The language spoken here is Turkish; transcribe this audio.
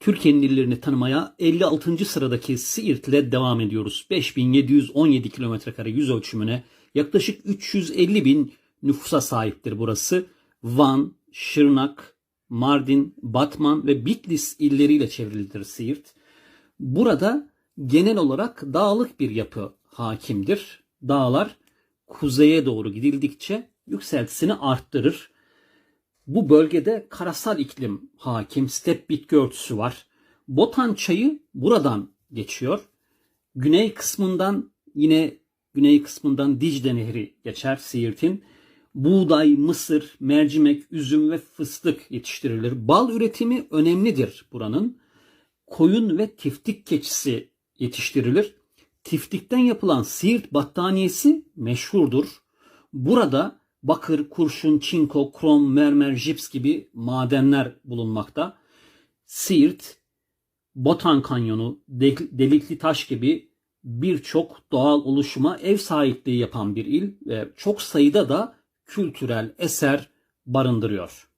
Türkiye'nin illerini tanımaya 56. sıradaki Siirt ile devam ediyoruz. 5717 kilometrekare yüz ölçümüne yaklaşık 350 bin nüfusa sahiptir burası. Van, Şırnak, Mardin, Batman ve Bitlis illeriyle çevrilidir Siirt. Burada genel olarak dağlık bir yapı hakimdir. Dağlar kuzeye doğru gidildikçe yükseltisini arttırır. Bu bölgede karasal iklim hakim, step bitki örtüsü var. Botan çayı buradan geçiyor. Güney kısmından yine güney kısmından Dicle Nehri geçer Siirt'in. Buğday, mısır, mercimek, üzüm ve fıstık yetiştirilir. Bal üretimi önemlidir buranın. Koyun ve tiftik keçisi yetiştirilir. Tiftikten yapılan Siirt battaniyesi meşhurdur. Burada bakır, kurşun, çinko, krom, mermer, jips gibi madenler bulunmakta. Siirt, Botan Kanyonu, De- Delikli Taş gibi birçok doğal oluşuma ev sahipliği yapan bir il ve çok sayıda da kültürel eser barındırıyor.